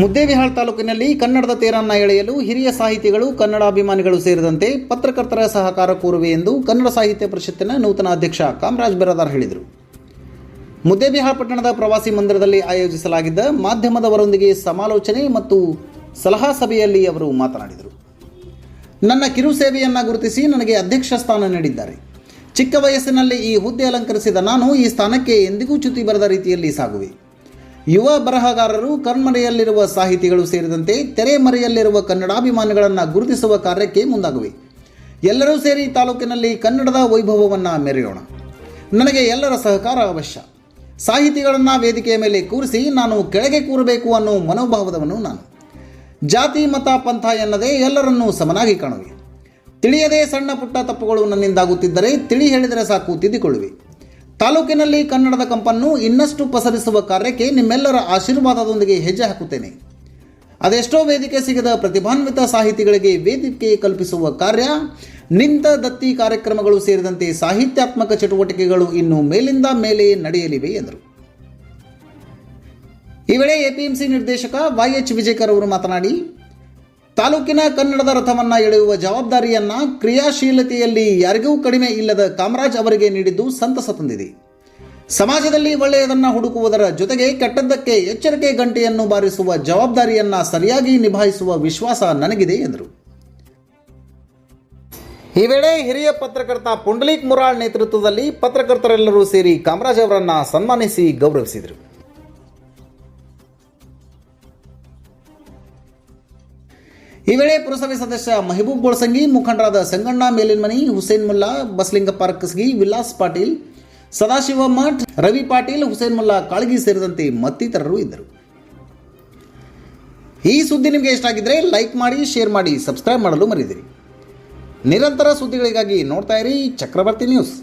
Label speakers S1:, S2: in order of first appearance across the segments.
S1: ಮುದ್ದೇಬಿಹಾಳ್ ತಾಲೂಕಿನಲ್ಲಿ ಕನ್ನಡದ ತೇರನ್ನ ಎಳೆಯಲು ಹಿರಿಯ ಸಾಹಿತಿಗಳು ಕನ್ನಡಾಭಿಮಾನಿಗಳು ಸೇರಿದಂತೆ ಪತ್ರಕರ್ತರ ಸಹಕಾರ ಕೋರುವೆ ಎಂದು ಕನ್ನಡ ಸಾಹಿತ್ಯ ಪರಿಷತ್ತಿನ ನೂತನ ಅಧ್ಯಕ್ಷ ಕಾಮರಾಜ್ ಬಿರಾದಾರ್ ಹೇಳಿದರು. ಮುದ್ದೇಬಿಹಾಳ್ ಪಟ್ಟಣದ ಪ್ರವಾಸಿ ಮಂದಿರದಲ್ಲಿ ಆಯೋಜಿಸಲಾಗಿದ್ದ ಮಾಧ್ಯಮದವರೊಂದಿಗೆ ಸಮಾಲೋಚನೆ ಮತ್ತು ಸಲಹಾ ಸಭೆಯಲ್ಲಿ ಅವರು ಮಾತನಾಡಿದರು. ನನ್ನ ಕಿರು ಸೇವೆಯನ್ನು ಗುರುತಿಸಿ ನನಗೆ ಅಧ್ಯಕ್ಷ ಸ್ಥಾನ ನೀಡಿದ್ದಾರೆ. ಚಿಕ್ಕ ವಯಸ್ಸಿನಲ್ಲಿ ಈ ಹುದ್ದೆ ಅಲಂಕರಿಸಿದ ನಾನು ಈ ಸ್ಥಾನಕ್ಕೆ ಎಂದಿಗೂ ಚ್ಯುತಿ ಬರದ ರೀತಿಯಲ್ಲಿ ಸಾಗುವೆ. ಯುವ ಬರಹಗಾರರು ಕಣ್ಮರೆಯಲ್ಲಿರುವ ಸಾಹಿತಿಗಳು ಸೇರಿದಂತೆ ತೆರೆಮರೆಯಲ್ಲಿರುವ ಕನ್ನಡಾಭಿಮಾನಿಗಳನ್ನು ಗುರುತಿಸುವ ಕಾರ್ಯಕ್ಕೆ ಮುಂದಾಗುವೆ. ಎಲ್ಲರೂ ಸೇರಿ ತಾಲೂಕಿನಲ್ಲಿ ಕನ್ನಡದ ವೈಭವವನ್ನು ಮೆರೆಯೋಣ. ನನಗೆ ಎಲ್ಲರ ಸಹಕಾರ ಅವಶ್ಯ. ಸಾಹಿತಿಗಳನ್ನು ವೇದಿಕೆಯ ಮೇಲೆ ಕೂರಿಸಿ ನಾನು ಕೆಳಗೆ ಕೂರಬೇಕು ಅನ್ನೋ ಮನೋಭಾವದವನು ನಾನು. ಜಾತಿ, ಮತ, ಪಂಥ ಎನ್ನದೇ ಎಲ್ಲರನ್ನೂ ಸಮನಾಗಿ ಕಾಣುವೆ. ತಿಳಿಯದೇ ಸಣ್ಣ ಪುಟ್ಟ ತಪ್ಪುಗಳು ನನ್ನಿಂದಾಗುತ್ತಿದ್ದರೆ ತಿಳಿ ಹೇಳಿದರೆ ಸಾಕು, ತಿದ್ದಿಕೊಳ್ಳುವೆ. ತಾಲೂಕಿನಲ್ಲಿ ಕನ್ನಡದ ಕಂಪನ್ನು ಇನ್ನಷ್ಟು ಪಸರಿಸುವ ಕಾರ್ಯಕ್ಕೆ ನಿಮ್ಮೆಲ್ಲರ ಆಶೀರ್ವಾದದೊಂದಿಗೆ ಹೆಜ್ಜೆ ಹಾಕುತ್ತೇನೆ. ಅದೆಷ್ಟೋ ವೇದಿಕೆ ಸಿಗದ ಪ್ರತಿಭಾನ್ವಿತ ಸಾಹಿತಿಗಳಿಗೆ ವೇದಿಕೆ ಕಲ್ಪಿಸುವ ಕಾರ್ಯ, ನಿಂತ ದತ್ತಿ ಕಾರ್ಯಕ್ರಮಗಳು ಸೇರಿದಂತೆ ಸಾಹಿತ್ಯಾತ್ಮಕ ಚಟುವಟಿಕೆಗಳು ಇನ್ನು ಮೇಲಿಂದ ಮೇಲೆ ನಡೆಯಲಿವೆ ಎಂದರು. ಈ ವೇಳೆ ಎಪಿಎಂಸಿ ನಿರ್ದೇಶಕ ವೈ ಎಚ್ ವಿಜಯಕರ್ ಅವರು ಮಾತನಾಡಿ ತಾಲೂಕಿನ ಕನ್ನಡದ ರಥವನ್ನು ಎಳೆಯುವ ಜವಾಬ್ದಾರಿಯನ್ನ ಕ್ರಿಯಾಶೀಲತೆಯಲ್ಲಿ ಯಾರಿಗೂ ಕಡಿಮೆ ಇಲ್ಲದ ಕಾಮರಾಜ್ ಅವರಿಗೆ ನೀಡಿದ್ದು ಸಂತಸ ತಂದಿದೆ. ಸಮಾಜದಲ್ಲಿ ಒಳ್ಳೆಯದನ್ನ ಹುಡುಕುವುದರ ಜೊತೆಗೆ ಕೆಟ್ಟದ್ದಕ್ಕೆ ಎಚ್ಚರಿಕೆ ಗಂಟೆಯನ್ನು ಬಾರಿಸುವ ಜವಾಬ್ದಾರಿಯನ್ನ ಸರಿಯಾಗಿ ನಿಭಾಯಿಸುವ ವಿಶ್ವಾಸ ನನಗಿದೆ, ಎಂದರು. ಈ ವೇಳೆ ಹಿರಿಯ ಪತ್ರಕರ್ತ ಪುಂಡಲೀಕ್ ಮುರಾಳ್ ನೇತೃತ್ವದಲ್ಲಿ ಪತ್ರಕರ್ತರೆಲ್ಲರೂ ಸೇರಿ ಕಾಮರಾಜ್ ಅವರನ್ನ ಸನ್ಮಾನಿಸಿ ಗೌರವಿಸಿದರು. ಈ ವೇಳೆ ಪುರಸಭೆ ಸದಸ್ಯ ಮೆಹಬೂಬ್ ಬೋಳ್ಸಂಗಿ ಮುಖಂಡರಾದ ಸಂಗಣ್ಣ ಮೇಲಿನ್ಮನಿ, ಹುಸೇನ್ ಮುಲ್ಲಾ, ಬಸಲಿಂಗಪ್ಪ ರಕ್ಕಸ್ಗಿ, ವಿಲಾಸ್ ಪಾಟೀಲ್, ಸದಾಶಿವ ಮಠ್, ರವಿ ಪಾಟೀಲ್, ಹುಸೇನ್ ಮುಲ್ಲಾ ಕಾಳಗಿ ಸೇರಿದಂತೆ ಮತ್ತಿತರರು ಇದ್ದರು. ಈ ಸುದ್ದಿ ನಿಮಗೆ ಇಷ್ಟ ಆಗಿದ್ರೆ ಲೈಕ್ ಮಾಡಿ, ಶೇರ್ ಮಾಡಿ, ಸಬ್ಸ್ಕ್ರೈಬ್ ಮಾಡಲು ಮರೆಯದಿರಿ ನಿರಂತರ ಸುದ್ದಿಗಳಿಗಾಗಿ ನೋಡ್ತಾ ಇರಿ ಚಕ್ರವರ್ತಿ ನ್ಯೂಸ್.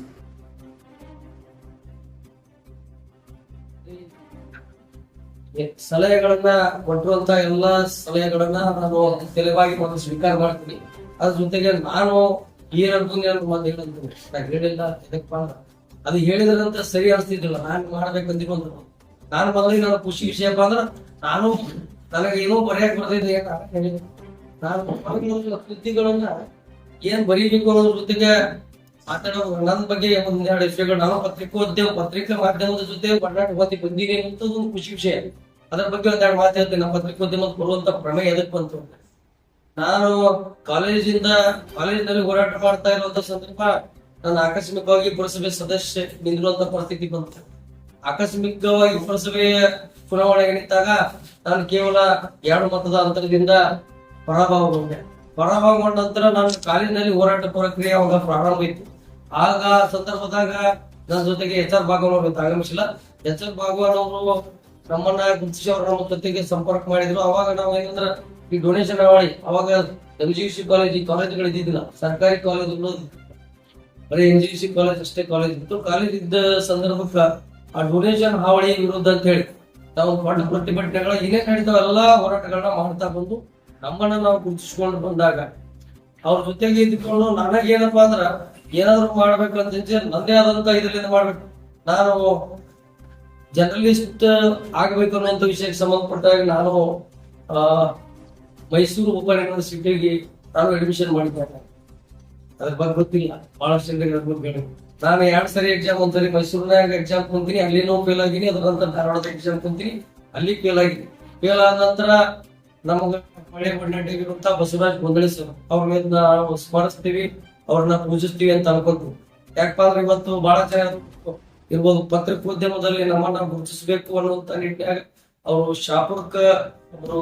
S2: ಸಲಹೆಗಳನ್ನ ಕೊಟ್ಟಿರುವಂತ ಎಲ್ಲಾ ಸಲಹೆಗಳನ್ನ ನಾನು ತೆಲುವಾಗಿ ಒಂದು ಸ್ವೀಕಾರ ಮಾಡ್ತೀನಿ ಅದ್ರ ಜೊತೆಗೆ ನಾನು ಏನ್ ಅನ್ಕೊಂಡೆ ಅಂತ ಮಾತು ನಾ ಹೇಳಿಲ್ಲ ಇದಕ್ಕಪ್ಪ ಅದು ಹೇಳಿದ್ರಂತ ಸರಿ ಅನ್ಸ್ತಿದ್ದಿಲ್ಲ. ನಾನ್ ಮಾಡ್ಬೇಕಂತ ಒಂದು ನಾನು ಮೊದಲಿಗೆ ನನ್ನ ಖುಷಿ ವಿಷಯಪ್ಪ ಅಂದ್ರ, ನಾನು ನನಗೆ ಏನೋ ಬರೆಯಕ್ ಬರ್ತಿದ್ದೆ ನಾನ್ ಕೃತಿಗಳನ್ನ ಏನ್ ಬರೀಬೇಕು ಅನ್ನೋದ್ರ ಜೊತೆಗೆ ಮಾತಾಡೋ, ನನ್ನ ಬಗ್ಗೆ ಒಂದೆರಡು ವಿಷಯಗಳು. ನಾನು ಪತ್ರಿಕೋದ್ಯಮ, ಪತ್ರಿಕಾ ಮಾಧ್ಯಮದ ಜೊತೆ ಬಂದಿದೆ ಅಂತ ಒಂದು ಖುಷಿ ವಿಷಯ. ಅದ್ರ ಬಗ್ಗೆ ಒಂದೆರಡು ಮಾತು ಹೇಳ್ತೀನಿ. ನಮ್ಮ ಪತ್ರಿಕೋದ್ಯಮಕ್ಕೆ ಬರುವಂತ ಪ್ರಮೇಯ ಎದಕ್ ಬಂತು ನಾನು ಕಾಲೇಜಿಂದ, ಕಾಲೇಜಿನಲ್ಲಿ ಹೋರಾಟ ಮಾಡ್ತಾ ಇರುವಂತ ಸಂದರ್ಭ ನನ್ನ ಆಕಸ್ಮಿಕವಾಗಿ ಪುರಸಭೆ ಸದಸ್ಯ ನಿಂದಿರುವಂತ ಪರಿಸ್ಥಿತಿ ಬಂತು. ಆಕಸ್ಮಿಕವಾಗಿ ಪುರಸಭೆಯ ಚುನಾವಣೆಗೆ ನಿಂತಾಗ ನಾನು ಕೇವಲ ಎರಡು ಮತದ ಅಂತರದಿಂದ ಪರಾಭವಗೊಂಡೆ. ಪರಾಭವಗೊಂಡ ನಂತರ ನಾನು ಕಾಲೇಜಿನಲ್ಲಿ ಹೋರಾಟ ಪ್ರಕ್ರಿಯೆ ಅವಾಗ ಪ್ರಾರಂಭ ಇತ್ತು. ಆಗ ಸಂದರ್ಭದಾಗ ನನ್ನ ಜೊತೆಗೆ ಎಚ್ ಆರ್ ಭಾಗವನ್ ಅವರು ಇವತ್ತು ಆಗಮಿಸಿಲ್ಲ ಎಚ್ ಆರ್ ನಮ್ಮನ್ನ ಗುರುತಿಸಿ ಅವರು ನಮ್ಮ ಜೊತೆಗೆ ಸಂಪರ್ಕ ಮಾಡಿದ್ರು. ಅವಾಗ ನಾವು ಏನಂದ್ರೆ, ಈ ಡೊನೇಷನ್ ಅವಳಿ, ಅವಾಗ ಎನ್ ಜಿ ಸಿ ಕಾಲೇಜ್ ಈ ಕಾಲೇಜ್ಗಳು ಇದ್ದಿದ್ದಿಲ್ಲ. ಸರ್ಕಾರಿ ಕಾಲೇಜ್ ಬರೀ ಎನ್ ಜಿ ಸಿ ಕಾಲೇಜ್ ಅಷ್ಟೇ ಕಾಲೇಜ್ ಇತ್ತು. ಕಾಲೇಜ್ ಇದ್ದ ಸಂದರ್ಭಕ್ಕ ಆ ಡೊನೇಷನ್ ಹಾವಳಿ ವಿರುದ್ಧ ಅಂತ ಹೇಳಿ ನಾವು ದೊಡ್ಡ ಪ್ರತಿಭಟನೆಗಳ ಏನೇ ನಡೀತಾವ ಎಲ್ಲಾ ಹೋರಾಟಗಳನ್ನ ಮಾಡ್ತಾ ಬಂದು ನಮ್ಮನ್ನ ನಾವು ಗುರುತಿಸ್ಕೊಂಡು ಬಂದಾಗ ಅವ್ರ ಜೊತೆಗೆ ಇದ್ಕೊಂಡು ನನಗೇನಪ್ಪಾ ಅಂದ್ರ ಏನಾದ್ರು ಮಾಡ್ಬೇಕಂತ ನಂದೇ ಆದಂತ ಇದರಲ್ಲಿ ಮಾಡ್ಬೇಕು. ನಾನು ಜರ್ನಲಿಸ್ಟ್ ಆಗಬೇಕು ಅನ್ನೋ ವಿಷಯಕ್ಕೆ ಸಂಬಂಧಪಟ್ಟಾಗ ನಾನು ಮೈಸೂರು ಓಪನ್ ಯೂನಿವರ್ಸಿಟಿಗೆ ನಾನು ಅಡ್ಮಿಷನ್ ಮಾಡಿದ್ದೇನೆ ಅದ್ರ ಬಗ್ಗೆ ಗೊತ್ತಿಲ್ಲ. ಬಹಳಷ್ಟು ಬಗ್ಗೆ. ನಾನು ಎರಡ್ ಸರಿ ಎಕ್ಸಾಮ್ ಒಂದ್ಸರಿ ಮೈಸೂರಿನಾಗ ಎಕ್ಸಾಮ್ ಕುಂತೀನಿ, ಅಲ್ಲಿನೂ ಫೇಲ್ ಆಗಿನಿ ಅದ್ರ ನಂತರ ಧಾರವಾಡದ ಎಕ್ಸಾಮ್ ಕುಂತೀನಿ, ಅಲ್ಲಿ ಫೇಲ್ ಆಗಿನಿ ಫೇಲ್ ಆದ ನಂತರ ನಮಗೆ ಮಳೆ ಬಣ್ಣಾಟಿಗಿರುವಂತ ಬಸವರಾಜ್ ಗೊಂದಳಿ ಸರ್, ಅವ್ರ ಮೇಲೆ ನಾವು ಸ್ಮರಿಸ್ತೀವಿ, ಅವ್ರನ್ನ ಪೂಜಿಸ್ತೀವಿ ಅಂತ ಅನ್ಕೊಂತೀವಿ ಯಾಕಪ್ಪ ಅಂದ್ರೆ ಇವತ್ತು ಬಹಳ ಜನ ಇರ್ಬೋದು ಪತ್ರಿಕೋದ್ಯಮದಲ್ಲಿ ನಮ್ಮನ್ನ ಗುರುತಿಸಬೇಕು ಅನ್ನುವಂತ ನಿಟ್ಟಿನಾಗ ಅವರು ಶಾಪುರ್ಕ ಅವರು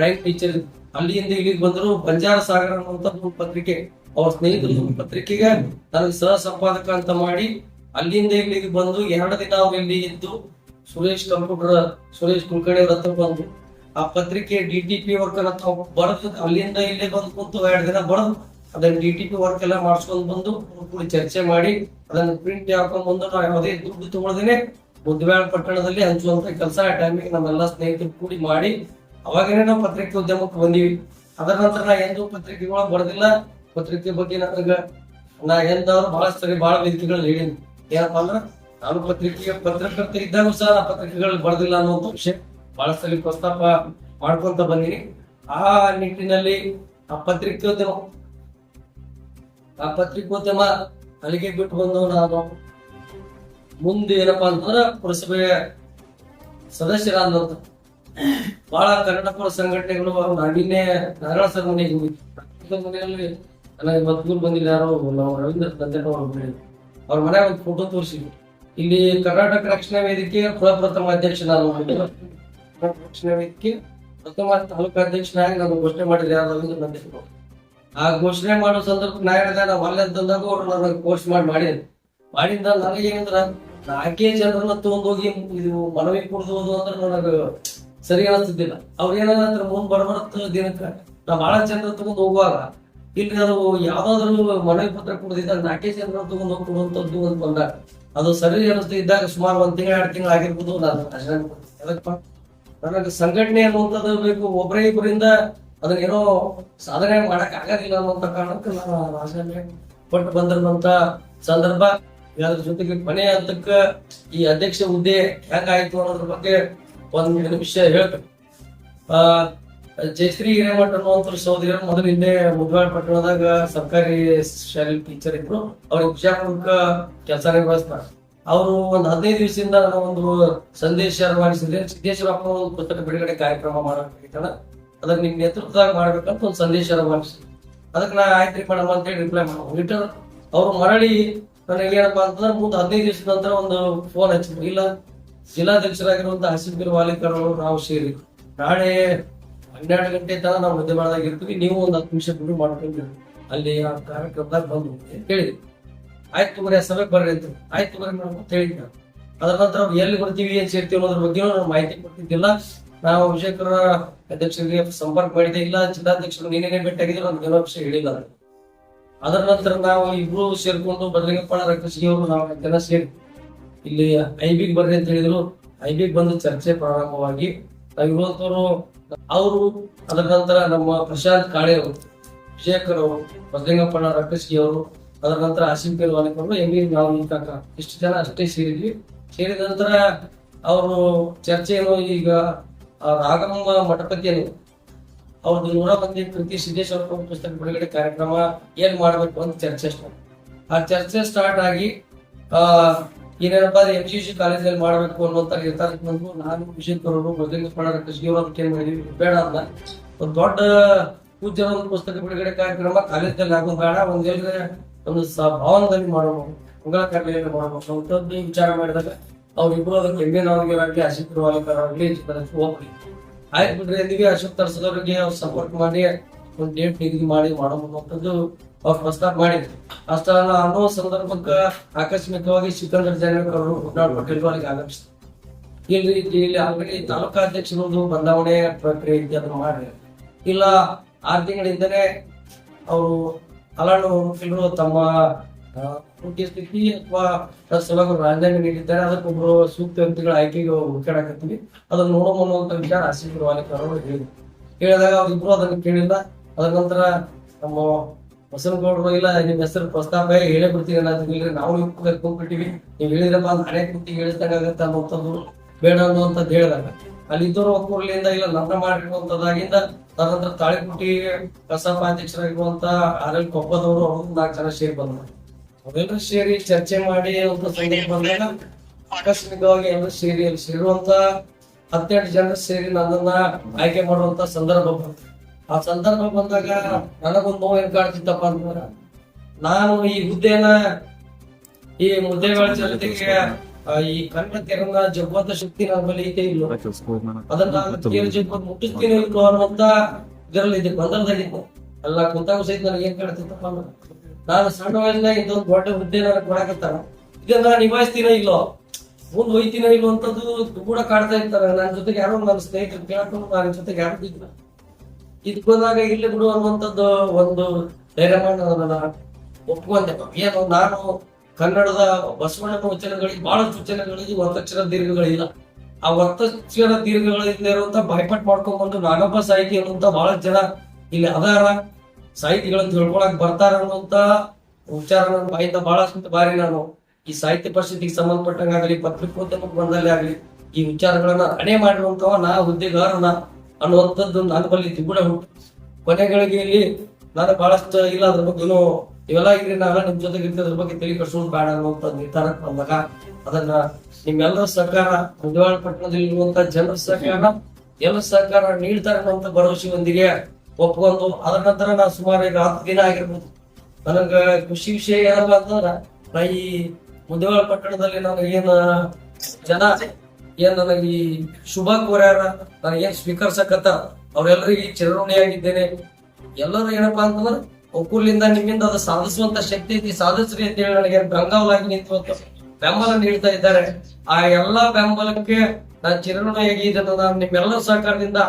S2: ರೈಟ್ ಟೀಚರ್ ಅಲ್ಲಿಂದ ಇಲ್ಲಿಗೆ ಬಂದರು ಬಂಜಾರ ಸಾಗರ ಅನ್ನುವಂತ ಒಂದು ಪತ್ರಿಕೆ. ಅವ್ರ ಸ್ನೇಹಿತರು ಪತ್ರಿಕೆಗೆ ನನಗೆ ಸಹ ಸಂಪಾದಕ ಅಂತ ಮಾಡಿ ಅಲ್ಲಿಂದ ಇಲ್ಲಿಗೆ ಬಂದು ಎರಡು ದಿನ ಅವ್ರು ಇಲ್ಲಿ ಇದ್ದು ಸುರೇಶ್ ಕಂಪ್ಯೂಟರ್, ಸುರೇಶ್ ಕುಲಕರ್ಣಿ ಅವ್ರ ಹತ್ರ ಬಂದು ಆ ಪತ್ರಿಕೆ ಡಿ ಟಿ ಪಿ ವರ್ಕ್ ಬರೆದು ಅಲ್ಲಿಂದ ಇಲ್ಲೇ ಬಂದು ಕುಂತು ಎರಡು ದಿನ ಬರೆದು ಅದನ್ನ ಡಿ ಟಿ ಪಿ ವರ್ಕ್ ಎಲ್ಲ ಮಾಡಿಸ್ಕೊಂಡ್ ಬಂದು ಕೂಡಿ ಚರ್ಚೆ ಮಾಡಿ, ಅದನ್ನ ಪ್ರಿಂಟ್ ಹಾಕೊಂಡ್ ಬಂದು ನಾವು ಯಾವುದೇ ದುಡ್ಡು ತಗೊಳ್ದೇನೆ ಮುದ್ಬೇಳ ಪಟ್ಟಣದಲ್ಲಿ ಹಂಚುವಂತ ಕೆಲಸ ಆ ಟೈಮಿಗೆ ನಮ್ಮೆಲ್ಲ ಸ್ನೇಹಿತರು ಕೂಡಿ ಮಾಡಿ, ಅವಾಗನೇ ನಾವು ಪತ್ರಿಕೆ ಉದ್ಯಮಕ್ಕೆ ಬಂದೀವಿ. ಅದರ ನಂತರ ನಾ ಎಂದೂ ಪತ್ರಿಕೆಗಳು ಬರ್ದಿಲ್ಲ. ಪತ್ರಿಕೆ ಬಗ್ಗೆ ನನಗ, ನಾ ಎಂದವ್ರು ಬಹಳಷ್ಟು ಸರಿ ಬಹಳ ವೇದಿಕೆಗಳು ಹೇಳಿನಿ. ಏನಪ್ಪ ಅಂದ್ರ, ನಾನು ಪತ್ರಿಕೆ ಪತ್ರಕರ್ತ ಇದ್ದಾಗೂ ಸಹ ನಾ ಪತ್ರಿಕೆಗಳು ಬರ್ದಿಲ್ಲ ಅನ್ನುವಂಥ ವಿಷಯ. ಬಹಳ ಸರಿ ಪ್ರಸ್ತಾಪ ಮಾಡ್ಕೊಂತ ಬಂದಿನಿ. ಆ ನಿಟ್ಟಿನಲ್ಲಿ ಆ ಪತ್ರಿಕೋದ್ಯಮ ಆ ಪತ್ರಿಕೋದ್ಯಮ ಅಲ್ಲಿಗೆ ಬಿಟ್ಟು ಬಂದವ ನಾನು ಮುಂದೆ ಏನಪ್ಪಾ ಅಂತಂದ್ರ ಪುರಸಭೆಯ ಸದಸ್ಯರಾದಂತ ಬಹಳ ಕನ್ನಡಪುರ ಸಂಘಟನೆಗಳು ನಾಡಿನೇ ನಾರಾಯಣ ಸರ್ ಮನೆಗೆ. ಮನೆಯಲ್ಲಿ ನನಗೆ ಮದ್ಗೂರ್ ಬಂದಿಲ್ಲ ಯಾರೋ ನಾವು ರವೀಂದ್ರ ತಂದೆ ಅವ್ರ ಮನೆ ಅವ್ರ ಮನೆ ಒಂದು ಫೋಟೋ ತೋರಿಸಿದ್ವಿ ಇಲ್ಲಿ ಕರ್ನಾಟಕ ರಕ್ಷಣಾ ವೇದಿಕೆ ಪ್ರಪ್ರಥಮ ಅಧ್ಯಕ್ಷ ನಾನು ರಕ್ಷಣಾ ವೇದಿಕೆ ಪ್ರಥಮ ತಾಲೂಕು ಅಧ್ಯಕ್ಷನಾಗಿ ನಾನು ಘೋಷಣೆ ಮಾಡಿದ್ದೆ ಯಾರು ರವೀಂದ್ರ ತಂದೆ. ಆ ಘೋಷಣೆ ಮಾಡೋ ಸಂದರ್ಭ ನಾ ಹೇಳಿದೆ ನಾ ಅಲ್ಲೇ ತಂದಾಗ ಅವ್ರು ನನಗೆ ಪೋಸ್ಟ್ ಮಾಡಿ ಮಾಡಿದ್ರು. ಮಾಡಿದ ನನಗೆ ಏನಂದ್ರ ನಾಲ್ಕೇ ಜನರನ್ನ ತಗೊಂಡೋಗಿ ಇದು ಮನವಿ ಕೊಡುವುದು ಅಂದ್ರೆ ನನಗೆ ಸರಿ ಅನಿಸ್ತಿದ್ದಿಲ್ಲ. ಅವ್ರ ಏನಾದ್ರೆ ಮುಂದ್ ಬರ್ಬರ್ತ ದಿನಕ್ಕ ನಾ ಬಹಳ ಜನರ ತಗೊಂಡ್ ಹೋಗುವಾಗ ಇಲ್ಲಿ ಅದು ಯಾವ್ದಾದ್ರು ಮನವಿ ಪತ್ರ ಕೊಡದಿದ್ದಾಗ ನಾಲ್ಕೇ ಜನರ ತಗೊಂಡ್ ಹೋಗಿ ಕೊಡುವಂತದ್ದು ಅಂತ ಬಂದಾಗ ಅದು ಸರಿ ಅನ್ನಿಸ್ತು ಇದ್ದಾಗ ಸುಮಾರು ಒಂದ್ ತಿಂಗಳ, ಎರಡು ತಿಂಗಳು ಆಗಿರ್ಬೋದು ನಾನು. ಎದಕ್ಕಪ್ಪ ನನಗೆ ಸಂಘಟನೆ ಅನ್ನುವಂಥದ್ದು ಬೇಕು. ಒಬ್ಬರೇ ಇಬ್ಬರಿಂದ ಅದನ್ನ ಏನೋ ಸಾಧನೆ ಮಾಡಕ್ ಆಗೋದಿಲ್ಲ ಅನ್ನೋಂತ ಕಾರಣಕ್ಕೆ ನಾನು ರಾಜೀನಾಮೆ ಕೊಟ್ಟು ಬಂದಿರುವಂತ ಸಂದರ್ಭ ಅದ್ರ ಜೊತೆಗೆ ಕೊನೆಯ ಹಂತಕ್ಕ ಈ ಅಧ್ಯಕ್ಷ ಹುದ್ದೆ ಹೆಂಗಾಯ್ತು ಅನ್ನೋದ್ರ ಬಗ್ಗೆ ಒಂದ್ ನಿಮಿಷ ಹೇಳ್ಬೇಕು ಆ ಜಯಶ್ರೀ ಹಿರೇಮಠ ಅನ್ನುವಂತ ಸಹೋದರಿಯರು ಮೊದಲು ಇಲ್ಲೇ ಮುದ್ವಾಳ ಪಟ್ಟಣದಾಗ ಸರ್ಕಾರಿ ಶಾಲೆ ಟೀಚರ್ ಇದ್ರು. ಅವ್ರ ಬಿಜಾಪುರಕ್ಕ ಕೆಲಸ ನಿರ್ವಹಿಸ್ತಾರೆ. ಅವರು ಒಂದ್ ಹದಿನೈದು ದಿವಸದಿಂದ ನಾನು ಒಂದು ಸಂದೇಶ ರವಾನಿಸಿದ್ರೆ ಸಿದ್ದೇಶ್ವರಪ್ಪ ಪುಸ್ತಕ ಬಿಡುಗಡೆ ಕಾರ್ಯಕ್ರಮ ಮಾಡಬೇಕಾಗಿತ್ತಲ್ಲ ಅದಕ್ಕೆ ನಿಮ್ ನೇತೃತ್ವದಾಗ ಮಾಡ್ಬೇಕಂತ ಒಂದು ಸಂದೇಶ ರವಾನಿಸಿ ಅದಕ್ಕೆ ನಾ ಆಯ್ತ್ರಿ ಮೇಡಮ್ ಅಂತ ಹೇಳಿ ರಿಪ್ಲೈ ಮಾಡಿ ಅವ್ರು ಮರಳಿ ನನಗೆ ಏನಪ್ಪಾ ಅಂತಂದ್ರೆ ಮುಂದೆ ಹದಿನೈದು ದಿವಸದ ನಂತರ ಒಂದು ಫೋನ್ ಹಚ್ಚಿದ್ರು. ಇಲ್ಲ, ಜಿಲ್ಲಾಧ್ಯಕ್ಷರಾಗಿರುವಂತ ಹಸಿಬಿರ್ ವಾಲಿಕರ್ ಅವರು ನಾವು ಸೇರಿ. ನಾಳೆ ಹನ್ನೆರಡು ಗಂಟೆ ತನಕ ನಾವು ಮಧ್ಯಮಾನದಾಗ ಇರ್ತೀವಿ. ನೀವು ಒಂದು ಹತ್ತು ನಿಮಿಷ ಬಿಡು ಮಾಡ್ಕೊಂಡು ಅಲ್ಲಿ ಆ ಕಾರ್ಯಕ್ರಮದಾಗ ಬಂದು ಅಂತ ಹೇಳಿದ್ವಿ ಆಯ್ತು ತಗೋರಿ, ಆ ಸಭೆಗೆ ಬರ್ರಿ ಅಂತ ಆಯ್ತು ತಗೋರಿ ಮೇಡಮ್ ಅಂತ ಹೇಳಿದ್ದೆ. ಅದರ ನಂತರ ಅವ್ರು ಎಲ್ಲಿ ಬರ್ತೀವಿ, ಏನ್ ಸೇರ್ತೀವಿ ಅನ್ನೋದ್ರ ಬಗ್ಗೆ ಮಾಹಿತಿ ಕೊಟ್ಟಿದ್ದಿಲ್ಲ. ನಾವು ವಿಜಯಕರ ಅಧ್ಯಕ್ಷರಿಗೆ ಸಂಪರ್ಕ ಮಾಡಿದೆ ಇಲ್ಲ, ಜಿಲ್ಲಾಧ್ಯಕ್ಷರು ನೀನೇನೆ ಭೇಟಿಯಾಗಿದ್ರು, ನಮ್ಗೆ ಏನೋ ಹೇಳಿಲ್ಲ ಅದರ ನಂತರ ನಾವು ಇಬ್ರು ಸೇರ್ಕೊಂಡು ಬದಲಿಗಪ್ಪ ರಕ್ಷಿ ನಾವು ಜನ ಸೇರಿ ಇಲ್ಲಿ ಐಬಿಗ್ ಬರ್ರಿ ಅಂತ ಹೇಳಿದ್ರು. ಐಬಿಗ್ ಬಂದು ಚರ್ಚೆ ಪ್ರಾರಂಭವಾಗಿ ನಾವಿರುವಂತವ್ರು ಅವರು, ಅದರ ನಂತರ ನಮ್ಮ ಪ್ರಶಾಂತ್ ಕಾಳೆ ಅವರು ವಿಜಯಕರ್ ಅವರು ಬದಲಿಂಗಪ್ಪಣ ರಕ್ಷಿ ಅವರು ಅದರ ನಂತರ ಆಸಿಂ ಪೇಲ್ ವಾಲಿಕ್ ಅವರು ಎಮ್ಮಿ ನಾವು ಮುಂತಾಕ ಇಷ್ಟು ಜನ ಅಷ್ಟೇ ಸೇರಿದ್ವಿ. ಸೇರಿದ ನಂತರ ಅವರು ಚರ್ಚೆಯನ್ನು ಈಗ ಆ ರಾಗಮ್ಮ ಮಠಪತಿಯನ್ನು ಅವ್ರದ್ದು ನೂರ ಮಂದಿ ಕೃತಿ ಸಿದ್ದೇಶ್ವರ ಪುಸ್ತಕ ಬಿಡುಗಡೆ ಕಾರ್ಯಕ್ರಮ ಏನ್ ಮಾಡ್ಬೇಕು ಅಂತ ಚರ್ಚೆ ಸ್ಟಾರ್ಟ್. ಆ ಚರ್ಚೆ ಸ್ಟಾರ್ಟ್ ಆಗಿ, ಆ, ಏನೇನಪ್ಪ ಎಂ ಸಿ ಸಿ ಕಾಲೇಜಲ್ಲಿ ಮಾಡ್ಬೇಕು ಅನ್ನುವಂತ ನಿರ್ಧಾರಕ್ಕೆ ಬಂದು ನಾನು ವಿಜಯಕರವರು ಬದಲಿಂಗಪ್ಪಣ ಅಂತ ಏನ್ ಬೇಡ ಅಂತ. ಒಂದು ದೊಡ್ಡ ಪೂಜ್ಯರ ಪುಸ್ತಕ ಬಿಡುಗಡೆ ಕಾರ್ಯಕ್ರಮ ಕಾಲೇಜಲ್ಲಿ ಆಗೋದು ಬೇಡ, ಒಂದ್ ಹೇಳಿದ್ರೆ ಒಂದು ಭವನದಲ್ಲಿ ಮಾಡಬಹುದು ಮಂಗಳ ಕಾರ್ಯದಲ್ಲಿ ಮಾಡಬೇಕು ಅಂತದ್ದು ವಿಚಾರ ಮಾಡಿದಾಗ ಅವ್ರಿಬ್ರು ಅದಕ್ಕೆ ಎಮ್ಮೆ ನಾವಿಗೆ ಅಶೋಕ್ ವಾಲಿಕರ್ ಅವರಿಗೆ ಹೋಗ್ಲಿ. ಆಯ್ತು ಬಿಡ್ರಿ ಎಂದಿಗೆ ಅಶೋಕ್ ತರ್ಸದವ್ರಿಗೆ ಅವ್ರು ಸಪೋರ್ಟ್ ಮಾಡಿ, ಒಂದು ಡೇಟ್ ನಿಗದಿ ಮಾಡಿ ಮಾಡೋದು ಅವ್ರು ಪ್ರಸ್ತಾಪ ಮಾಡಿದ್ರು. ಅಷ್ಟ ಅನ್ನೋ ಸಂದರ್ಭಕ್ಕೆ ಆಕಸ್ಮಿಕವಾಗಿ ಸಿಕಂದರ್ ಜಾನಕರ್ ಅವರು ಹುಟ್ಟಾಡ್ ಪಟೇಲ್ ಅವರಿಗೆ ಆಗಮಿಸಿದ್ರು. ಇಲ್ಲಿ ಇಲ್ಲಿ ಆಲ್ರೆಡಿ ತಾಲೂಕಾ ಅಧ್ಯಕ್ಷರದ್ದು ಬದಲಾವಣೆ ಪ್ರಕ್ರಿಯೆ ಅದನ್ನ ಮಾಡಿ ಇಲ್ಲ, ಆರು ತಿಂಗಳಿಂದಲೇ ಅವರು ವಕೀಲರು ತಮ್ಮ ಆ, ಆರೋಗ್ಯ ಸ್ಥಿತಿ ಅಥವಾ ಸಲುವಾಗಿ ರಾಜೀನಾಮೆ ನೀಡಿದ್ದಾರೆ ಅದಕ್ಕೊಬ್ರು ಸೂಕ್ತ ವ್ಯಕ್ತಿಗಳ ಆಯ್ಕೆಗೆ ಹುಡುಕಾಡಕತ್ತೀವಿ ಅದನ್ನ ನೋಡೋ ಅನ್ನುವಂತ ವಿಚಾರ ಆಸಿಫ್ ವಾಲಿಕರ್ ಹೇಳಿದ್ರು. ಹೇಳಿದಾಗ ಅವ್ರಿಬ್ರು ಅದನ್ನ ಕೇಳಿಲ್ಲ. ಅದರ ನಂತರ ನಮ್ಮ ಬಸನಗೌಡರು ಇಲ್ಲ ನಿಮ್ಮ ಹೆಸರು ಪ್ರಸ್ತಾಪ ಹೇಳೇ ಬಿಡ್ತೀವಿ ಅನ್ನೋದು ಇಲ್ರಿ ನಾವು ಕರ್ಕೊಂಡ್ಬಿಟ್ಟಿವಿ ನೀವು ಹೇಳಿದ್ರಪ್ಪ ಹಣೆ ಕುಂತಿ ಹೇಳಿದಂಗಾಗತ್ತೆ ಅನ್ನೋಂಥದ್ದು ಬೇಡ ಅನ್ನುವಂಥದ್ದು ಹೇಳಿದಾಗ. ಅಲ್ಲಿ ಇದ್ದವರು ಒಕ್ಕೂರ್ಲಿಂದ ಇಲ್ಲ ನಂತರ ಮಾಡಿರುವಂತದಾಗಿಂದ ತದನಂತರ ತಾಳಿಕುಟಿ ಕಸಾಪ ಅಧ್ಯಕ್ಷರಾಗಿರುವಂತ ಆರ್ ಎಲ್ ಕೊಪ್ಪದವರು ಅವರು ನಾಲ್ಕು ಜನ ಸೇರಿ ಬಂದ್ರು. ಅವರೆಲ್ಲರೂ ಸೇರಿ ಚರ್ಚೆ ಮಾಡಿ ಒಂದು ಬಂದಾಗ ಆಕಸ್ಮಿಕವಾಗಿ ಎಲ್ಲರೂ ಸೇರಿ ಅಲ್ಲಿ ಸೇರುವಂತ ಹತ್ತೆಂಟು ಜನ ಸೇರಿ ನನ್ನನ್ನ ಆಯ್ಕೆ ಮಾಡುವಂತ ಸಂದರ್ಭ ಬಂತು. ಆ ಸಂದರ್ಭ ಬಂದಾಗ ನನಗೊಂದು ನೋವು ಏನ್ ಕಾಡ್ತಿತ್ತಪ್ಪ ಅಂದ್ರೆ ನಾನು ಈ ಹುದ್ದೆನ ಈ ಮುದ್ದೆಗಳ ಜೊತೆಗೆ ಈ ಕನ್ನಡ ತೆರನ ಜಗ್ಗುವಂತ ಶಕ್ತಿ ನನ್ನ ಬಳಿ ಐತೆ ಇಲ್ಲ. ಅದನ್ನ ಜಗ್ಗೋದ್ ಮುಟ್ಟಿಸ್ತೀನಿ ಇಲ್ಲೋ ಅನ್ನುವಂತ ಇದರಲ್ಲಿ ಇದೆ ಗೊಂದಲದಲ್ಲಿದ್ದೆ ಅಲ್ಲ ಕುಂತಾಗ ಸಹಿತ ನನಗೆ ಏನ್ ಕಾಡ್ತಿತ್ತಪ್ಪ ಅಂದ್ರೆ ನಾನು ಸಣ್ಣ ವಯಸ್ಸಿನಾಗ ಇದೊಂದು ದೊಡ್ಡ ಹುದ್ದೆ ನನಗೆ ಕೊಡಕತ್ತಾರ? ಇದನ್ನ ನಿಭಾಯಿಸ್ತೀನ ಇಲ್ಲೋ? ಮುಂದ್ ಹೋಯ್ತೀನೋ ಇಲ್ಲೋ ಅಂತದ್ದು ಕೂಡ ಕಾಡ್ತಾ ಇರ್ತಾರೆ. ನನ್ನ ಜೊತೆಗೆ ಯಾರೋ ನನ್ನ ಸ್ನೇಹಿತರು ಕೇಳ್ಕೊಂಡು ನನ್ನ ಜೊತೆಗೆ ಯಾರು ಇದ್ದ ಇದಕ್ ಬಂದಾಗ ಇಲ್ಲಿ ಬಿಡು ಅನ್ನುವಂಥದ್ದು ಒಂದು ಧೈರ್ಯ ಮಾಡಿ ಒಪ್ಕೊಂಡೆ. ಏನು, ನಾನು ಕನ್ನಡದ ಬಸವಣ್ಣನ ವಚನಗಳಿಗೆ ಬಹಳಷ್ಟು ವಚನಗಳಿಗೆ ಒತ್ತಕ್ಷರ ದೀರ್ಘಗಳಿಲ್ಲ. ಆ ಒತ್ತಕ್ಷರ ದೀರ್ಘಗಳಿಂದ ಇರುವಂತ ಬಾಯ್ಪಾಟ್ ಮಾಡ್ಕೊಂಡ್ಬಂದು ನಾನೊಬ್ಬ ಸಾಹಿತಿ ಅನ್ನುವಂತ ಬಹಳಷ್ಟು ಜನ ಇಲ್ಲಿ ಅದಾರ. ಸಾಹಿತಿಗಳನ್ನ ತಿಳ್ಕೊಳಕ್ ಬರ್ತಾರ ಅನ್ನುವಂತ ವಿಚಾರ ನನ್ನ ಬಾಯಿಂದ ಬಹಳಷ್ಟು ಬಾರಿ ನಾನು ಈ ಸಾಹಿತ್ಯ ಪರಿಸ್ಥಿತಿಗೆ ಸಂಬಂಧಪಟ್ಟಂಗಾಗಲಿ, ಪತ್ರಿಕೋದ್ಯಮಕ್ಕೆ ಬಂದಲ್ಲಿ ಆಗಲಿ, ಈ ವಿಚಾರಗಳನ್ನ ಅಣೆ ಮಾಡಿರುವಂತವ ನಾ ಹುದ್ದೆಗಾರನ ಅನ್ನುವಂಥದ್ದು ನನ್ನ ಬಳಿ ತಿಗುಡ ಉಂಟು. ಕೊನೆಗಳಿಗೆಯಲ್ಲಿ ನಾನು ಬಹಳಷ್ಟು ಇಲ್ಲ ಅದ್ರ ಬಗ್ಗೆನೂ ಇವೆಲ್ಲ ಇದ್ರೆ ನಾವೆಲ್ಲ ನಿಮ್ ಜೊತೆಗೆ ಅದ್ರ ಬಗ್ಗೆ ತಿಳಿ ಕಟ್ಸೋದು ಬೇಡ ಅನ್ನುವಂಥ ನಿರ್ಧಾರಕ್ಕೆ ಬಂದಾಗ ಅದನ್ನ ನಿಮ್ಮೆಲ್ಲರ ಸರ್ಕಾರ ಮುಜವಾಳ ಪಟ್ಟಣದಲ್ಲಿರುವಂತ ಜನರ ಸರ್ಕಾರ ಎಲ್ಲ ಸರ್ಕಾರ ನೀಡ್ತಾರೆ ಅನ್ನುವಂಥ ಭರವಸೆಯೊಂದಿಗೆ ಒಪ್ಕೊಂಡು ಅದರ ನಂತರ ನಾನು ಸುಮಾರು ಈಗ ಹತ್ತು ದಿನ ಆಗಿರ್ಬೋದು. ನನಗೆ ಖುಷಿ ವಿಷಯ ಏನಪ್ಪ ಅಂತಂದ್ರ, ನಾ ಈ ಮುದ್ದೇವಾಳ ಪಟ್ಟಣದಲ್ಲಿ ನಾನು ಏನ ಜನ, ಏನ್ ನನಗೆ ಈ ಶುಭ ಕೋರ್ಯಾರ ನನಗೇನ್ ಸ್ವೀಕರಿಸಕತ್ತ ಅವರೆಲ್ಲರಿಗೂ ಚಿರಋಣಿಯಾಗಿದ್ದೇನೆ. ಎಲ್ಲರೂ ಏನಪ್ಪಾ ಅಂತಂದ್ರ, ಒಕ್ಕೂರ್ಲಿಂದ ನಿಮ್ಮಿಂದ ಅದು ಸಾಧಿಸುವಂತ ಶಕ್ತಿ ಐತಿ, ಸಾಧಿಸ್ರಿ ಅಂತ ಹೇಳಿ ನನಗೆ ಬೆಂಗಾವಲಾಗಿ ನಿಂತು ಬೆಂಬಲ ನೀಡ್ತಾ ಇದ್ದಾರೆ. ಆ ಎಲ್ಲಾ ಬೆಂಬಲಕ್ಕೆ ನಾನು ಚಿರಋಣಿಯಾಗಿ ಇದನ್ನ ನಾನು ನಿಮ್ಮೆಲ್ಲರ ಸಹಕಾರದಿಂದ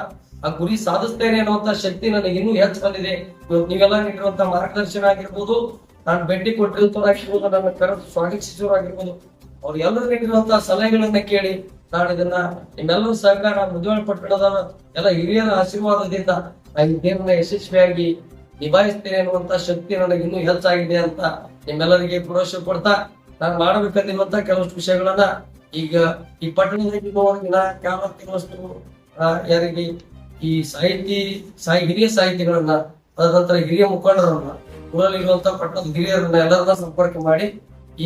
S2: ಆ ಗುರಿ ಸಾಧಿಸ್ತೇನೆ ಅನ್ನುವಂತ ಶಕ್ತಿ ನನಗೆ ಇನ್ನೂ ಹೆಚ್ಚು ಬಂದಿದೆ. ನೀವೆಲ್ಲ ನೀಡಿರುವಂತ ಮಾರ್ಗದರ್ಶನ ಆಗಿರ್ಬೋದು ನಾನು ಭೇಟಿ ಕೊಟ್ಟಿರುವಂತವರಾಗಿರ್ಬೋದು ನನ್ನ ಕರೆದು ಸ್ವಾಗತಿಸಿದವರಾಗಿರ್ಬೋದು ಅವ್ರು ಎಲ್ಲರೂ ನೀಡಿರುವಂತ ಸಲಹೆಗಳನ್ನ ಕೇಳಿ ನಾನು ಇದನ್ನ ನಿಮ್ಮೆಲ್ಲರೂ ಸಹಕಾರ ಮುದ್ವಾಳ ಪಟ್ಟಣದ ಎಲ್ಲ ಹಿರಿಯರ ಆಶೀರ್ವಾದದಿಂದ ನಾನು ಇದನ್ನ ಯಶಸ್ವಿಯಾಗಿ ನಿಭಾಯಿಸ್ತೇನೆ ಅನ್ನುವಂತ ಶಕ್ತಿ ನನಗೆ ಇನ್ನೂ ಹೆಚ್ಚಾಗಿದೆ ಅಂತ ನಿಮ್ಮೆಲ್ಲರಿಗೆ ಪುರೋಶ ಕೊಡ್ತಾ ನಾನು ಮಾಡಬೇಕಂದಿರುವಂತ ಕೆಲವಷ್ಟು ವಿಷಯಗಳನ್ನ ಈಗ ಈ ಪಟ್ಟಣದಲ್ಲಿ ಆ, ಯಾರಿಗೆ ಈ ಸಾಹಿತಿ, ಸಾಹಿ, ಹಿರಿಯ ಸಾಹಿತಿಗಳನ್ನ ಅದರ ಹಿರಿಯ ಮುಖಂಡರನ್ನ, ಊರಲ್ಲಿರುವಂತ ಪಟ್ಟಣದ ಹಿರಿಯರನ್ನ ಎಲ್ಲರನ್ನ ಸಂಪರ್ಕ ಮಾಡಿ,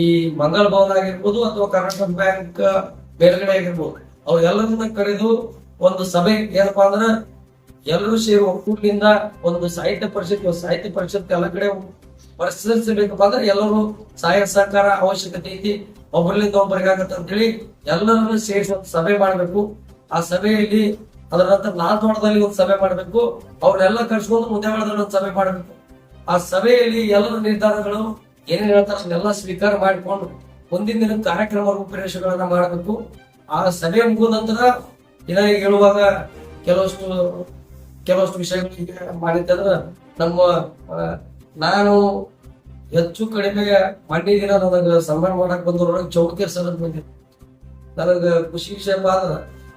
S2: ಈ ಮಂಗಳ ಭವನ ಆಗಿರ್ಬೋದು ಅಥವಾ ಕರ್ನಾಟಕ ಬ್ಯಾಂಕ್ ಬೇರೆಗಡೆ ಆಗಿರ್ಬೋದು, ಅವ್ರೆಲ್ಲರನ್ನ ಕರೆದು ಒಂದು ಸಭೆ ಏನಪ್ಪಾ ಅಂದ್ರ, ಎಲ್ಲರೂ ಸೇರಿ ಒಕ್ಕೂಟದಿಂದ ಒಂದು ಸಾಹಿತ್ಯ ಪರಿಷತ್ ಸಾಹಿತ್ಯ ಪರಿಷತ್ ಎಲ್ಲ ಕಡೆ ಪರಿಶೀಲಿಸಬೇಕಪ್ಪ ಅಂದ್ರೆ ಎಲ್ಲರೂ ಸಹಾಯ ಸಹಕಾರ ಅವಶ್ಯಕತೆ ಐತಿ. ಒಬ್ಬರಿಂದ ಒಬ್ಬರಿಗಾಗತ್ತೆ ಅಂತ ಅಂತೇಳಿ ಎಲ್ಲರನ್ನು ಸೇರಿಸಿ ಸಭೆ ಮಾಡಬೇಕು. ಆ ಸಭೆಯಲ್ಲಿ ಅದರ ನಂತರ ನಾಲ್ಕು ಒಂದು ಸಭೆ ಮಾಡಬೇಕು. ಅವ್ರನ್ನೆಲ್ಲ ಕರ್ಸ್ಕೊಂಡು ಮುಂದೆ ಒಂದು ಸಭೆ ಮಾಡಬೇಕು. ಆ ಸಭೆಯಲ್ಲಿ ಎಲ್ಲರ ನಿರ್ಧಾರಗಳು ಏನೇನು ಹೇಳ್ತಾರೆ ಅದನ್ನೆಲ್ಲ ಸ್ವೀಕಾರ ಮಾಡಿಕೊಂಡು ಮುಂದಿನ ದಿನ ಕಾರ್ಯಕ್ರಮ ರೂಪುರೇಷೆಗಳನ್ನ ಮಾಡಬೇಕು. ಆ ಸಭೆ ಮುಗಿದ ನಂತರ ಈಗ ಹೇಳುವಾಗ ಕೆಲವಷ್ಟು ಕೆಲವಷ್ಟು ವಿಷಯಗಳಿಗೆ ಮಾಡಿದ್ದಂದ್ರ ನಮ್ಮ ನಾನು ಹೆಚ್ಚು ಕಡಿಮೆ ಮಂಡಿ ದಿನ ನನಗೆ ಸನ್ಮಾನ ಮಾಡಕ್ ಬಂದವ್ರೊಳಗೆ ಚೌಕೇರ್ ಸರ್ ಬಂದಿದ್ದೆ ನನಗ ಖುಷಿ ವಿಷಯ ಆದ್ರ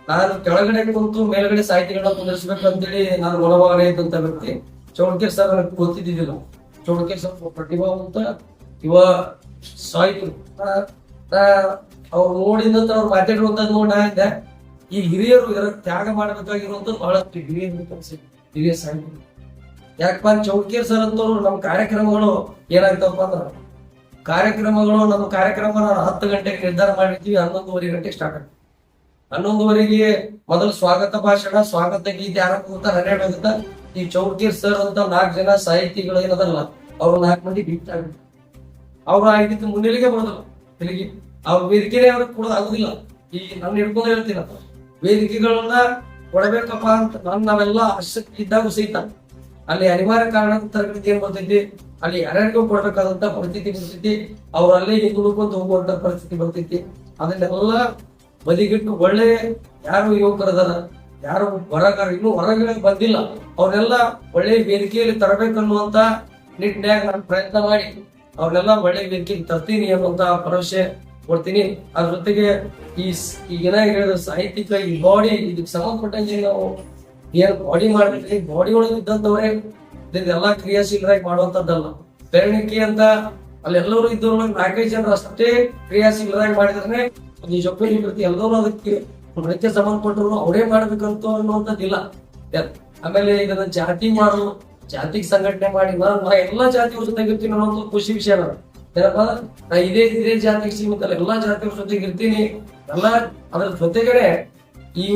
S2: ನಾನು ಕೆಳಗಡೆ ಕುಂತು ಮೇಲ್ಗಡೆ ಸಾಹಿತಿಗಳನ್ನ ಕುಂದಿರ್ಸ್ಬೇಕು ಅಂತೇಳಿ ನಾನು ಮನೋಭಾವನೆ ಇದ್ದಂತ ವ್ಯಕ್ತಿ. ಚೌಡಕೇರ್ ಸರ್ ನನಗೆ ನಾವು ಚೌಣಕಿ ಸರ್ ಪ್ರತಿಭಾವಂತ, ಯುವ ಸಾಹಿತ್ಯರು ಅವ್ರು ನೋಡಿದಂತ ಅವ್ರು ಮಾತಾಡಿರುವಂತದ್ದು ನೋಡಿ ನಾ ಇದ್ದೆ. ಈ ಹಿರಿಯರು ಇದರ ತ್ಯಾಗ ಮಾಡಬೇಕಾಗಿರುವಂತ ಬಹಳಷ್ಟು ಹಿರಿಯ ಹಿರಿಯ ಸಾಹಿತ್ಯ. ಯಾಕಪ್ಪ ಚೌಡಕೇರ್ ಸರ್ ಅಂತವ್ರು ನಮ್ಮ ಕಾರ್ಯಕ್ರಮಗಳು ಏನಾಗ್ತಾವಪ್ಪ ಅಂದ್ರೆ, ಕಾರ್ಯಕ್ರಮಗಳು ನಮ್ಮ ಕಾರ್ಯಕ್ರಮ ನಾವು ಹತ್ತು ಗಂಟೆಗೆ ನಿರ್ಧಾರ ಮಾಡಿರ್ತೀವಿ, ಹನ್ನೊಂದುವರೆ ಗಂಟೆಗೆ ಸ್ಟಾರ್ಟ್ ಆಗ್ತದೆ. ಹನ್ನೊಂದುವರೆಗೆ ಮೊದಲು ಸ್ವಾಗತ ಭಾಷಣ, ಸ್ವಾಗತ ಗೀತೆ ಆರಂಭ ಅಂತ ಹನ್ನೆರಡು ಈ ಚೌಕೀರ್ ಸರ್ ಅಂತ ನಾಲ್ಕು ಜನ ಸಾಹಿತಿಗಳು ಏನದಲ್ಲ ಅವ್ರು ನಾಲ್ಕು ಮಂದಿ ಬೀಟ್ ಆಗ್ಬಿಟ್ಟು ಅವ್ರು ಆಗಿದ್ದು ಮುನ್ನೆಲೆಗೆ ಬರೋದಿಲ್ಲ. ತಿರುಗಿ, ಅವ್ರ ವೇದಿಕೆನೇ ಅವ್ರಿಗೆ ಕೊಡೋದು ಆಗುದಿಲ್ಲ. ಈ ನನ್ನ ಹಿಡ್ಕೊಂಡು ಹೇಳ್ತೀನಿ ಅಂತ. ವೇದಿಕೆಗಳನ್ನ ಕೊಡಬೇಕಪ್ಪ ಅಂತ ನಾನು ನಾವೆಲ್ಲ ಆಸಕ್ತಿ ಇದ್ದಾಗ ಸಹಿತ. ಅಲ್ಲಿ ಅನಿವಾರ್ಯ ಕಾರಣ ತರಗತಿ ಏನ್ ಬರ್ತೈತಿ ಅಲ್ಲಿ ಯಾರ್ಯಾರಿಗೂ ಕೊಡ್ಬೇಕಾದಂತ ಪರಿಸ್ಥಿತಿ ಬರ್ತೈತಿ ಅವ್ರು ಅಲ್ಲೇ ಹಿಂದುಳ್ಕೊಂತ ಹೋಗುವಂತ ಪರಿಸ್ಥಿತಿ ಬರ್ತೈತಿ ಅದನ್ನೆಲ್ಲ ಬದಿಗಿಟ್ಟು ಒಳ್ಳೆ ಯಾರು ಯುವಕರದಾರ, ಯಾರು ಹೊರಗಾರ ಇನ್ನೂ ಹೊರಗಡೆ ಬಂದಿಲ್ಲ. ಅವ್ರನ್ನೆಲ್ಲ ಒಳ್ಳೆ ವೇದಿಕೆಯಲ್ಲಿ ತರಬೇಕನ್ನುವಂತ ನಿಟ್ಟಿನಾಗ ನಾನು ಪ್ರಯತ್ನ ಮಾಡಿ, ಅವ್ರನ್ನೆಲ್ಲ ಒಳ್ಳೆ ವೇದಿಕೆಗೆ ತರ್ತೀನಿ ಅನ್ನುವಂತ ಭರವಸೆ ಕೊಡ್ತೀನಿ. ಅದ್ರ ಜೊತೆಗೆ ಈ ಸ್- ಈಗ ಏನಾಗಿ ಹೇಳಿದ ಸಾಹಿತ್ಯಿಕ ಈ ಬಾಡಿ ಇದಕ್ಕೆ ಸಂಬಂಧಪಟ್ಟಂಗೆ ನಾವು ಏನ್ ಬಾಡಿ ಮಾಡ್ಬೇಕ್ರಿ ಬಾಡಿ ಒಳಗೆ ಇದ್ದಂತವ್ರೆ ಇದನ್ನೆಲ್ಲ ಕ್ರಿಯಾಶೀಲರಾಗಿ ಮಾಡುವಂತದ್ದಲ್ಲ ಬೆರಣಿಕೆ ಅಂತ ಅಲ್ಲೆಲ್ಲರೂ ಇದ್ದವ್ರು ನಾಲ್ಕೈದು ಜನರು ಅಷ್ಟೇ ಕ್ರಿಯಾಶೀಲರಾಗಿ ಮಾಡಿದ್ರೆ ನಿಜಕ್ಕೂ ಪ್ರತಿ ಎಲ್ಲರೂ ಅದಕ್ಕೆ ನೃತ್ಯ ಸಂಬಂಧಪಟ್ಟರು ಅವರೇ ಮಾಡ್ಬೇಕಂತ ಅನ್ನುವಂಥದ್ದಿಲ್ಲ. ಆಮೇಲೆ ಇದನ್ನ ಜಾತಿ ಮಾಡು, ಜಾತಿಗೆ ಸಂಘಟನೆ ಮಾಡಿ ನಾ ಎಲ್ಲಾ ಜಾತಿಯವ್ರ ಜೊತೆಗೆ ಇರ್ತೀನಿ ಅನ್ನೋದು ಖುಷಿ ವಿಷಯ ಏನಪ್ಪ, ನಾ ಇದೇ ಇದೇ ಜಾತಿಗೆ ಸೀಮಿತ ಎಲ್ಲಾ ಜಾತಿಯವ್ರ ಜೊತೆಗೆ ಇರ್ತೀನಿ. ಎಲ್ಲಾ, ಅದ್ರ ಜೊತೆಗಡೆ ಈ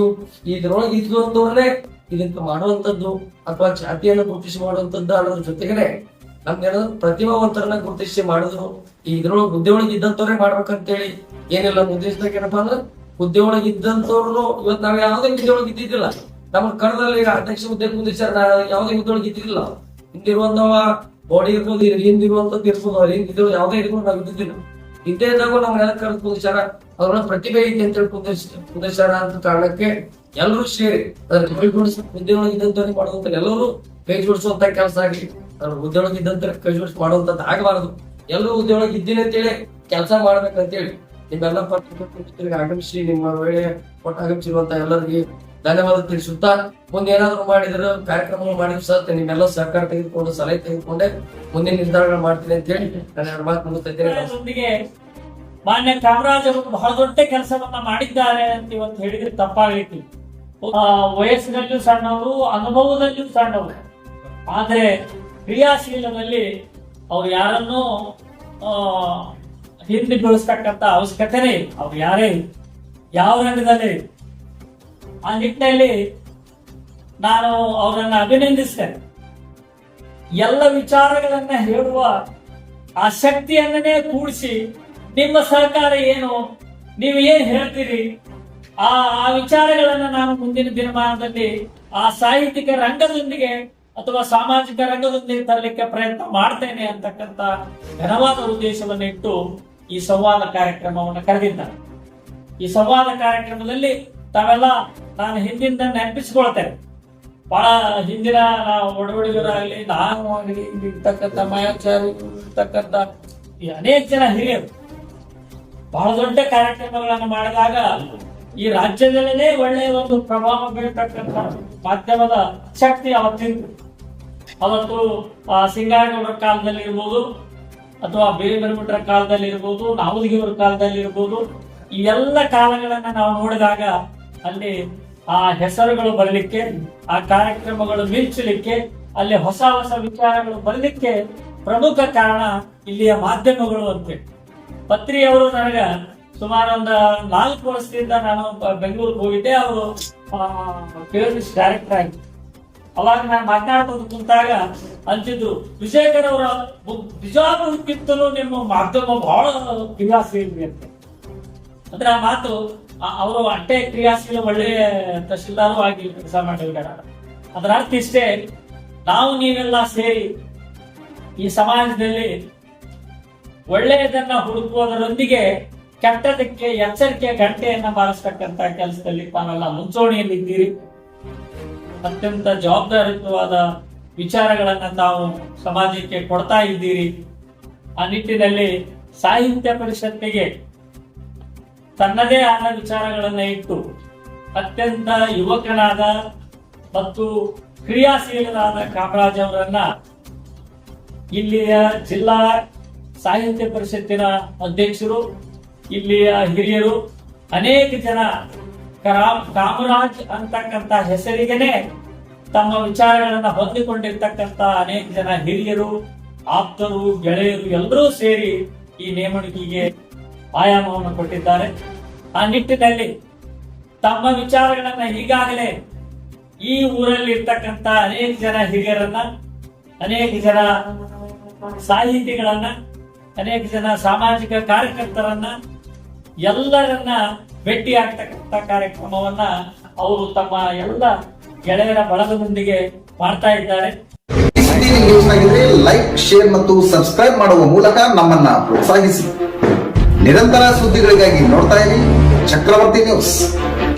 S2: ಇದ್ರೊಳಗೆ ಇದ್ದು ಅಂತವ್ರನ್ನೇ ಇದಕ್ಕೆ ಮಾಡುವಂತದ್ದು ಅಥವಾ ಜಾತಿಯನ್ನು ಗುರುತಿಸಿ ಮಾಡುವಂತದ್ದು ಅನ್ನೋದ್ರ ಜೊತೆಗಡೆ ನಮ್ಗೇನಾದ್ರು ಪ್ರತಿಭಾವಂತರನ್ನ ಗುರುತಿಸಿ ಮಾಡಿದ್ರು ಈ ಇದ್ರೊಳಗೆ ಹುದ್ದೆ ಒಳಗೆ ಇದ್ದಂತವ್ರೆ ಮಾಡ್ಬೇಕಂತೇಳಿ ಏನಿಲ್ಲ. ಉದ್ದೇಶದಾಗ ಅಂದ್ರೆ ಹುದ್ದೆ ಒಳಗೆ ಇದ್ದಂತವ್ರು ಇವತ್ತು ನಾವ್ ಯಾವ್ದೇ ಹುದ್ದೆ ಒಳಗೆ ಇದ್ದಿದ್ದಿಲ್ಲ. ನಮ್ಮ ಕನ್ನಡದಲ್ಲಿ ಈಗ ಅಧ್ಯಕ್ಷ ಹುದ್ದೆ ಕುಂದಿರ್ಸಾರ ನಾ ಯಾವ್ದೇ ಹುದ್ದೆ ಒಳಗೆ ಇದ್ದಿದ್ದಿಲ್ಲ. ಹಿಂದಿರುವಂತವ ಬಾಡಿ ಇರ್ಬೋದು ಇಲ್ಲಿ ಹಿಂದಿರುವಂತದ್ದು ಇರ್ಬೋದು, ಅವ್ರ ಹಿಂದಿದ್ರು ಯಾವ್ದೇ ಇರ್ಬೋದು ನಾವ್ ಇದ್ದಿದ್ದಿಲ್ಲ. ಇದ್ದೇ ಇದ್ದಾಗ ನಮ್ಗೆಲ್ಲ ಕರೆದು ಕುಂದಿಸ್ತಾರ ಅವ್ರ ಪ್ರತಿಭೆ ಐತಿ ಅಂತ ಹೇಳಿ ಕುಂದಿರ್ಸ್ ಕುಂದಿರ್ಸಾರ ಅಂತ ಕಾರಣಕ್ಕೆ ಎಲ್ಲರೂ ಸೇರಿ ಅದ್ರ ಕೈ ಜೋಡಿಸ್ ಹುದ್ದೆಯೊಳಗೆ ಇದ್ದಂತವ್ರಿಗೆ ಮಾಡುವಂತ ಎಲ್ಲರೂ ಕೈ ಜೋಡಿಸುವಂತ ಕೆಲಸ ಆಗಲಿ ಅದ್ರ ಹುದ್ದೆಯೊಳಗೆ ಇದ್ದಂತ ಕೈ ಜೋಡಿಸಿ ಮಾಡುವಂತದ್ದು ಆಗಬಾರದು. ಎಲ್ಲರೂ ಹುದ್ದೆಯೊಳಗೆ ಇದ್ದೀನಿ ಅಂತೇಳಿ ಕೆಲಸ ಮಾಡ್ಬೇಕಂತೇಳಿ ನಿಮ್ಮೆಲ್ಲ ಪತ್ರಿಕೆ ಆಗಮಿಸಿ, ನಿಮ್ಮ ವೇಳೆ ಕೊಟ್ಟು ಆಗಮಿಸಿರುವಂತ ಎಲ್ಲರಿಗೆ ಧನ್ಯವಾದ ತಿಳಿಸುತ್ತಾ, ಮುಂದೆ ಏನಾದ್ರು ಮಾಡಿದ್ರು ಕಾರ್ಯಕ್ರಮ ಮಾಡಿದ್ರು ಸಹ ನಿಮ್ಮೆಲ್ಲ ಸರ್ಕಾರ ತೆಗೆದುಕೊಂಡು, ಸಲಹೆ ತೆಗೆದುಕೊಂಡೆ ಮುಂದಿನ ನಿರ್ಧಾರಗಳು ಮಾಡ್ತೀನಿ ಅಂತ ಹೇಳಿ ನಾನು ಎರಡು ಮಾತು ಮುಗಿಸ್ತಾ
S3: ಮಾನ್ಯ ಕಾಮರಾಜ್ ಅವರು ಬಹಳ ದೊಡ್ಡ ಕೆಲಸವನ್ನ ಮಾಡಿದ್ದಾರೆ ಅಂತ ಇವತ್ತು ಹೇಳಿದ್ರೆ ತಪ್ಪಾಗಲಿಕ್ಕೆ ವಯಸ್ಸಿನಲ್ಲೂ ಸಣ್ಣವರು, ಅನುಭವದಲ್ಲೂ ಸಣ್ಣವರು. ಆದರೆ ಕ್ರಿಯಾಶೀಲದಲ್ಲಿ ಅವ್ರು ಯಾರನ್ನೂ ಹಿಂದೆ ಬೀಳಿಸ್ತಕ್ಕಂತ ಅವಶ್ಯಕತೆನೇ. ಅವ್ರು ಯಾರೇ ಯಾವ ರಂಗದಲ್ಲಿ ಆ ನಿಟ್ಟಿನಲ್ಲಿ ನಾನು ಅವರನ್ನ ಅಭಿನಂದಿಸ್ತೇನೆ. ಎಲ್ಲ ವಿಚಾರಗಳನ್ನ ಹೇಳುವ ಆ ಶಕ್ತಿಯನ್ನೇ ಕೂಡಿಸಿ ನಿಮ್ಮ ಸರ್ಕಾರ ಏನು? ನೀವು ಏನ್ ಹೇಳ್ತೀರಿ? ಆ ಆ ವಿಚಾರಗಳನ್ನ ನಾನು ಮುಂದಿನ ದಿನಮಾನದಲ್ಲಿ ಆ ಸಾಹಿತ್ಯಿಕ ರಂಗದೊಂದಿಗೆ ಅಥವಾ ಸಾಮಾಜಿಕ ರಂಗದೊಂದಿಗೆ ತರಲಿಕ್ಕೆ ಪ್ರಯತ್ನ ಮಾಡ್ತೇನೆ ಅಂತಕ್ಕಂತ ಘನವಾದ ಉದ್ದೇಶವನ್ನು ಇಟ್ಟು ಈ ಸಂವಾದ ಕಾರ್ಯಕ್ರಮವನ್ನು ಕರೆದಿದ್ದಾರೆ. ಈ ಸಂವಾದ ಕಾರ್ಯಕ್ರಮದಲ್ಲಿ ತಾವೆಲ್ಲ ನಾನು ಹಿಂದಿಂದ ನೆನಪಿಸಿಕೊಳ್ತೇನೆ. ಬಹಳ ಹಿಂದಿನ ಒಡವಡಿಗರಾಗಲಿ ನಾನು ಆಗಲಿ ಇರ್ತಕ್ಕಂಥ ಮಾಯಾಚಾರಿ ಇರ್ತಕ್ಕಂಥ ಅನೇಕ ಜನ ಹಿರಿಯರು, ಬಹಳ ದೊಡ್ಡ ಕಾರ್ಯಕ್ರಮಗಳನ್ನು ಮಾಡಿದಾಗ ಈ ರಾಜ್ಯದಲ್ಲೇ ಒಳ್ಳೆಯ ಒಂದು ಪ್ರಭಾವ ಬೀಳ್ತಕ್ಕಂಥ ಮಾಧ್ಯಮದ ಶಕ್ತಿ ಅವತ್ತಿತ್ತು ಅವತ್ತು ಸಿಂಗಾರಗೌಡರ ಕಾಲದಲ್ಲಿ ಇರ್ಬೋದು, ಅಥವಾ ಬೇರೆ ಕಾಲದಲ್ಲಿ ಇರ್ಬೋದು, ನಾವುದಿಗಿಯವರ ಕಾಲದಲ್ಲಿ ಇರ್ಬೋದು, ಈ ಎಲ್ಲ ಕಾಲಗಳನ್ನ ನಾವು ನೋಡಿದಾಗ ಅಲ್ಲಿ ಆ ಹೆಸರುಗಳು ಬರಲಿಕ್ಕೆ, ಆ ಕಾರ್ಯಕ್ರಮಗಳು ಮಿಂಚಲಿಕ್ಕೆ ಅಲ್ಲಿ ಹೊಸ ಹೊಸ ವಿಚಾರಗಳು ಬರಲಿಕ್ಕೆ ಪ್ರಮುಖ ಕಾರಣ ಇಲ್ಲಿಯ ಮಾಧ್ಯಮಗಳು ಅಂತೇಳಿ ಪತ್ರಿಯವರು ನನಗ ಸುಮಾರು ಒಂದು ನಾಲ್ಕು ವರ್ಷದಿಂದ ನಾನು ಬೆಂಗಳೂರಿಗೆ ಹೋಗಿದ್ದೆ. ಅವರು ಡೈರೆಕ್ಟರ್ ಆಗಿ. ಅವಾಗ ನಾನು ಮಾತನಾಡ್ಕೊಂಡು ಕುಂತಾಗ ಅಂತಿದ್ರು, ವಿಜಯಕರ್ ಅವರ ಬಿಜಾಪುರಕ್ಕಿಂತಲೂ ನಿಮ್ಮ ಮಾಧ್ಯಮ ಬಹಳ ಕ್ರಿಯಾಶೀಲಿ ಅಂತ. ಅಂದ್ರೆ ಆ ಮಾತು ಅವರು ಅಟ್ಟೆ ಕ್ರಿಯಾಶೀಲ ಒಳ್ಳೆಯ ತಹಶೀಲ್ದಾರು ಆಗಿ ಕೆಲಸ ಮಾಡಿದ್ದಾರೆ. ಅದರ ಅರ್ಥ ಇಷ್ಟೇ, ನಾವು ನೀವೆಲ್ಲ ಸೇರಿ ಈ ಸಮಾಜದಲ್ಲಿ ಒಳ್ಳೆಯದನ್ನ ಹುಡುಕುವುದರೊಂದಿಗೆ ಕೆಟ್ಟದಕ್ಕೆ ಎಚ್ಚರಿಕೆ, ಗಂಟೆಯನ್ನ ಬಾರಿಸ್ತಕ್ಕಂತ ಕೆಲಸದಲ್ಲಿ ತಾವೆಲ್ಲ ಮುಂಚೂಣಿಯಲ್ಲಿದ್ದೀರಿ ಅತ್ಯಂತ ಜವಾಬ್ದಾರಿಯುತವಾದ ವಿಚಾರಗಳನ್ನ ತಾವು ಸಮಾಜಕ್ಕೆ ಕೊಡ್ತಾ ಇದ್ದೀರಿ. ಆ ನಿಟ್ಟಿನಲ್ಲಿ ಸಾಹಿತ್ಯ ಪರಿಷತ್ತಿಗೆ ತನ್ನದೇ ಆದ ವಿಚಾರಗಳನ್ನ ಇಟ್ಟು ಅತ್ಯಂತ ಯುವಕನಾದ ಮತ್ತು ಕ್ರಿಯಾಶೀಲರಾದ ಕಾಮರಾಜ್ ಅವರನ್ನ ಇಲ್ಲಿಯ ಜಿಲ್ಲಾ ಸಾಹಿತ್ಯ ಪರಿಷತ್ತಿನ ಅಧ್ಯಕ್ಷರು ಇಲ್ಲಿಯ ಹಿರಿಯರು ಅನೇಕ ಜನ ಕರಾಮ್ ಕಾಮರಾಜ್ ಅಂತಕ್ಕಂತ ಹೆಸರಿಗೆನೆ ತಮ್ಮ ವಿಚಾರಗಳನ್ನ ಹೊಂದಿಕೊಂಡಿರ್ತಕ್ಕಂತ ಅನೇಕ ಜನ ಹಿರಿಯರು, ಆಪ್ತರು, ಗೆಳೆಯರು ಎಲ್ಲರೂ ಸೇರಿ ಈ ನೇಮಣಿಕೆಗೆ ಆಯಾಮವನ್ನು ಕೊಟ್ಟಿದ್ದಾರೆ. ಆ ನಿಟ್ಟಿನಲ್ಲಿ ತಮ್ಮ ವಿಚಾರಗಳನ್ನ ಈಗಾಗಲೇ ಈ ಊರಲ್ಲಿ ಇರ್ತಕ್ಕಂತ ಅನೇಕ ಜನ ಹಿರಿಯರನ್ನ, ಅನೇಕ ಜನ ಸಾಹಿತಿಗಳನ್ನ, ಅನೇಕ ಜನ ಸಾಮಾಜಿಕ ಕಾರ್ಯಕರ್ತರನ್ನ ಎಲ್ಲರನ್ನ ಭೇಟಿ ಆಗ್ತಕ್ಕಂಥ ಕಾರ್ಯಕ್ರಮವನ್ನ ಅವರು ತಮ್ಮ ಎಲ್ಲ ಗೆಳೆಯರ ಬಳಗದೊಂದಿಗೆ ಮಾಡ್ತಾ ಇದ್ದಾರೆ.
S1: ಆಗಿದ್ರೆ ಲೈಕ್ ಶೇರ್ ಮತ್ತು ಸಬ್ಸ್ಕ್ರೈಬ್ ಮಾಡುವ ಮೂಲಕ ನಮ್ಮನ್ನ ಪ್ರೋತ್ಸಾಹಿಸಿ. ನಿರಂತರ ಸುದ್ದಿಗಳಿಗಾಗಿ ನೋಡ್ತಾ ಇರಿ ಚಕ್ರವರ್ತಿ ನ್ಯೂಸ್